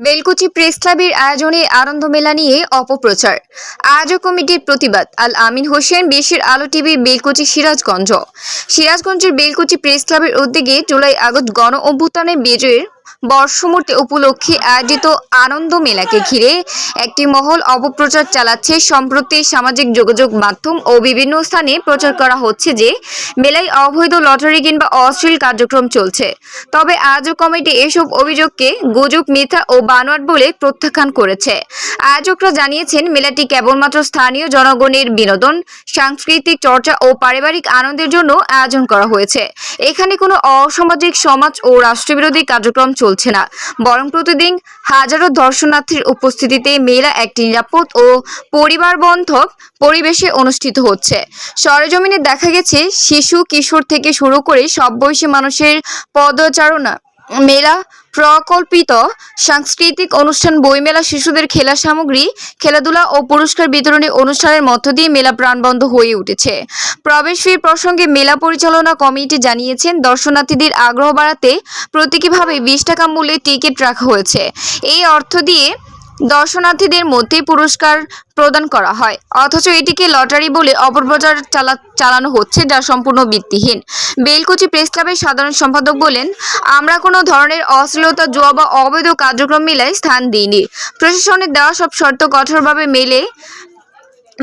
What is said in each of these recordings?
Belkuchi press ক্লাবের আয়োজনে আনন্দ মেলা নিয়ে অপপ্রচার। আয়োজক কমিটির প্রতিবাদ। আল আমিন হোসেন বেশির আলো টিভি বেলকুচি সিরাজগঞ্জ। সিরাজগঞ্জের বেলকুচি প্রেস ক্লাবের উদ্যোগে জুলাই আগস্ট গণ অভ্যুত্থানে বিজয়ের বর্ষমূর্তি উপলক্ষে আয়োজিত আনন্দ মেলাকে ঘিরে একটি মহল অপপ্রচার চালাচ্ছে। সম্প্রতি সামাজিক যোগাযোগ মাধ্যম ও বিভিন্ন স্থানে প্রচার করা হচ্ছে যে, মেলায় অবৈধ লটারি কিংবা অশ্লীল কার্যক্রম চলছে। তবে আয়োজক কমিটি এসব অভিযোগকে গুজব, মিথ্যা ও বানোয়াট বলে প্রত্যাখ্যান করেছে। আয়োজকরা জানিয়েছেন, মেলাটি কেবলমাত্র স্থানীয় জনগণের বিনোদন, সাংস্কৃতিক চর্চা ও পারিবারিক আনন্দের জন্য আয়োজন করা হয়েছে। এখানে কোনো অসামাজিক, সমাজ ও রাষ্ট্রবিরোধী কার্যক্রম চলছে না। বরং প্রতিদিন হাজারো দর্শনার্থীর উপস্থিতিতে মেলা একটি নিরাপদ ও পরিবার বন্ধক পরিবেশে অনুষ্ঠিত হচ্ছে। সরেজমিনে দেখা গেছে, শিশু কিশোর থেকে শুরু করে সব বয়সী মানুষের পদচারণা। মেলা প্রকল্পিত সাংস্কৃতিক অনুষ্ঠান, বইমেলা, শিশুদের খেলা সামগ্রী, খেলাধুলা ও পুরস্কার বিতরণী অনুষ্ঠানের মধ্য দিয়ে মেলা প্রাণবন্ধ হয়ে উঠেছে। প্রবেশ ফি প্রসঙ্গে মেলা পরিচালনা কমিটি জানিয়েছেন, দর্শনার্থীদের আগ্রহ বাড়াতে প্রতীকীভাবে বিশ টাকা মূল্যে টিকিট রাখা হয়েছে। এই অর্থ দিয়ে দর্শনার্থীদের মধ্যে পুরস্কার প্রদান করা হয়। অথচ এটিকে লটারি বলে অপপ্রচার চালা চালানো হচ্ছে যা সম্পূর্ণ ভিত্তিহীন। বেলকুচি প্রেস ক্লাবের সাধারণ সম্পাদক বলেন, আমরা কোনো ধরনের অশ্লীলতা, জোয়া বা অবৈধ কার্যক্রম মেলায় স্থান দিইনি। প্রশাসনের দেওয়া সব শর্ত কঠোরভাবে মেলে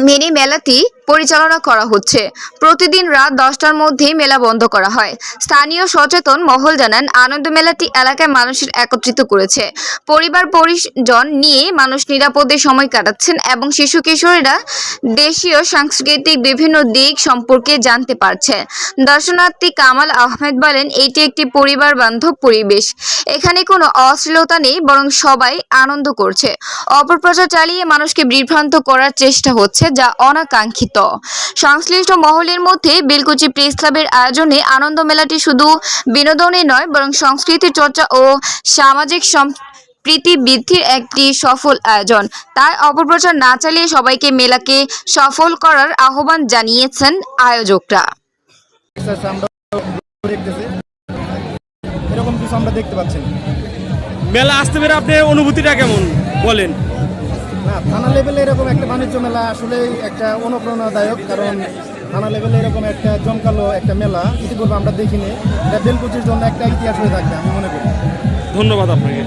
মেনে মেলাটি পরিচালনা করা হচ্ছে। প্রতিদিন রাত দশটার মধ্যেই মেলা বন্ধ করা হয়। স্থানীয় সচেতন মহল জানান, আনন্দ মেলাটি এলাকায় মানুষের একত্রিত করেছে। পরিবার পরিজন নিয়ে মানুষ নিরাপদে সময় কাটাচ্ছেন এবং শিশু কিশোরীরা দেশীয়, সাংস্কৃতিক বিভিন্ন দিক সম্পর্কে জানতে পারছে। দর্শনার্থী কামাল আহমেদ বলেন, এটি একটি পরিবার বান্ধব পরিবেশ। এখানে কোনো অশ্লীলতা নেই, বরং সবাই আনন্দ করছে। অপপ্রচার চালিয়ে মানুষকে বিভ্রান্ত করার চেষ্টা হচ্ছে যা অনাকাঙ্ক্ষিত। সংশ্লিষ্ট মহলের মধ্যে বেলকুচি প্রেস ক্লাবের আয়োজনে আনন্দ মেলাটি শুধু বিনোদনই নয়, বরং সংস্কৃতি চর্চা ও সামাজিক সম্প্রীতি বৃদ্ধির একটি সফল আয়োজন। তাই অপপ্রচার না চালিয়ে সবাইকে মেলাকে সফল করার আহ্বান জানিয়েছেন আয়োজকরা। মেলা আসতে পেরে আপনার অনুভূতিটা কেমন বলেন? থানা লেভেলে এরকম একটা বাণিজ্য মেলা আসলেই একটা অনুপ্রেরণাদায়ক, কারণ থানা লেভেলে এরকম একটা জমকালো একটা মেলা, ইতিপূর্বে আমরা দেখিনি। এটা বেলকুচির জন্য একটা ইতিহাস হয়ে থাকবে, আমি মনে করি। ধন্যবাদ আপনাকে।